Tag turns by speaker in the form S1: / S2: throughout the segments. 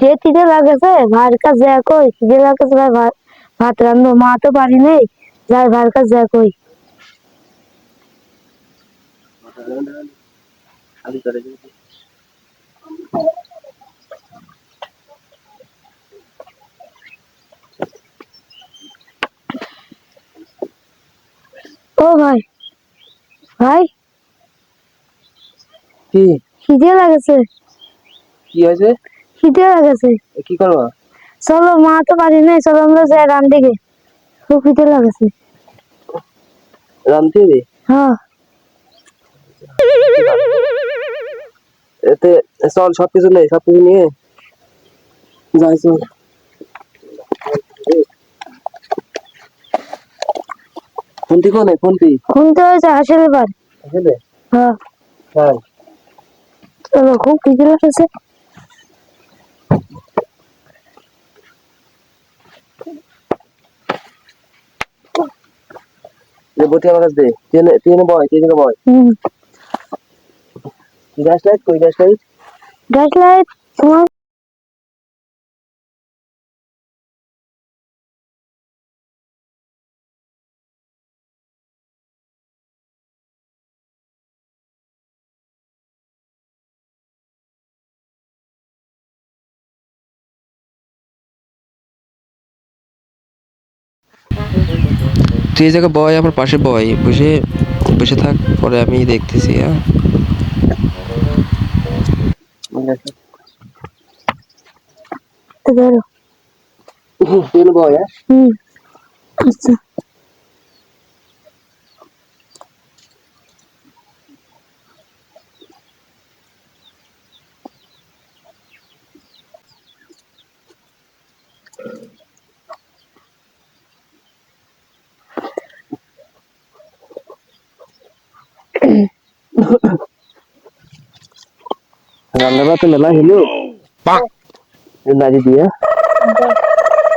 S1: খিদে টিদে লাগেছে ভাইয়ের কাছে যা কই খিদে লাগেছে ভাই ভাত রান্ধবো মা তো পারি নেই যাই ভাইয়ের কাছে যা কই। ও ভাই ভাই
S2: কি?
S1: খিদে লাগেছে?
S2: কি হয়েছে?
S1: খিদে লাগেছে
S2: এ কি করবা?
S1: চলো মা তো পারি নাই চলো আমরা যাই রান্দিকে খুব খিদে লাগেছে। হ্যাঁ।
S2: এতে চল সব কিছু নেই নিয়ে। যাই চল। ফোনটি কোনে? ফোনটি?
S1: শুনতে হয়েছে হাসের এবার
S2: আসলে
S1: হ্যাঁ।
S2: হ্যাঁ।
S1: চলো খুব খিদে লাগেছে।
S2: যে बोटी আমার কাছে দে। ট্রেনে ট্রেনে বয় ট্রেনে বয়।
S1: হুম।
S2: গ্যাস লাইট কই? গ্যাস লাইট
S1: গ্যাস লাইট
S3: তুই এই জায়গায় বয় আমার পাশে বয়। বসে বসে থাক পরে আমি দেখতেছি হ্যাঁ?
S2: বয় হ্যাঁ Nggak lah hello. Pak. Ini aja dia. Ya?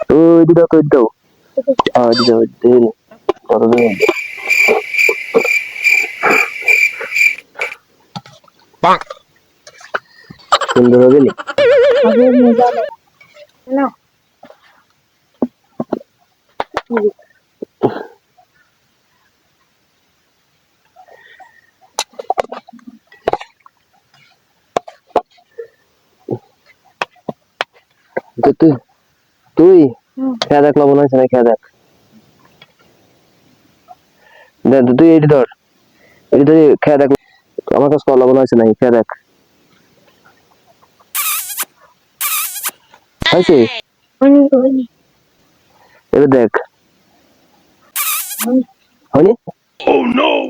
S2: Oh, di itu. Ah, oh, di itu.
S1: Pak. Aku mau
S2: jalan. তুই তুই। খেয়া দেখ লবণ হয়েছে না খেয়া দেখ। দেখ তুই এটি ধর। এটি ধরে খেয়া দেখ আমার কাছে লবণ হয়েছে নাকি খেয়া দেখ। হয়েছে?
S1: হয়নি হয়নি।
S2: এবার দেখ। হয়নি।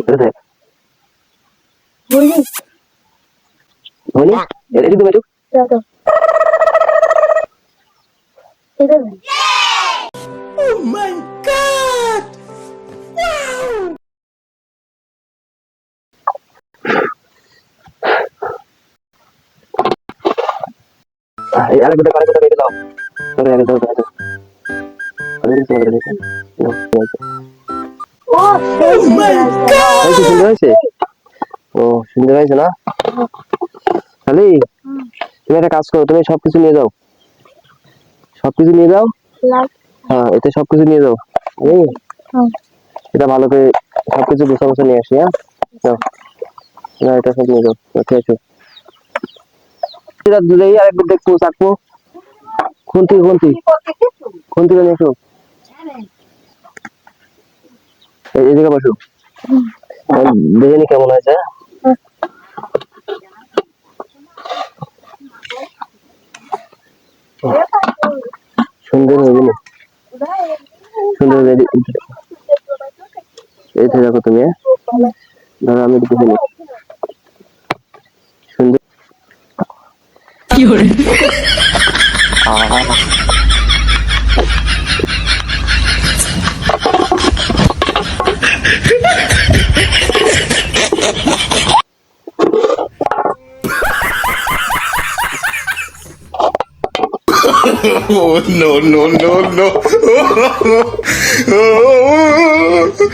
S2: এবার দেখ।
S1: বলি
S2: হয়নি? এদিকে তো গোটা গোটা দাও। দাও দাও
S1: ও
S2: সুন্দর হয়েছে। ও সুন্দর হয়েছে না? খালি তুমি একটা কাজ করো তুমি সবকিছু নিয়ে যাও। সবকিছু নিয়ে যাও? হ্যাঁ এতে সবকিছু নিয়ে যাও। এটা ভালো করে সবকিছু গুছা গুছা নিয়ে আসি হ্যাঁ? যাও। না এটা সব নিয়ে যাও। ঠিক আছে এটা দিলেই আর একবার দেখব চাকবো খুন্তি খুন্তি। খুন্তি নিয়ে এসো জায়গায় বসো। দেখে কেমন হয়েছে? হ্যাঁ? সুন্দর হয়ে গেল সুন্দর রেডি এই তো দেখো তুমি হ্যাঁ? ধরো আমি একটু দেখে নিই। সুন্দর আহ,
S4: Oh no no no no! oh.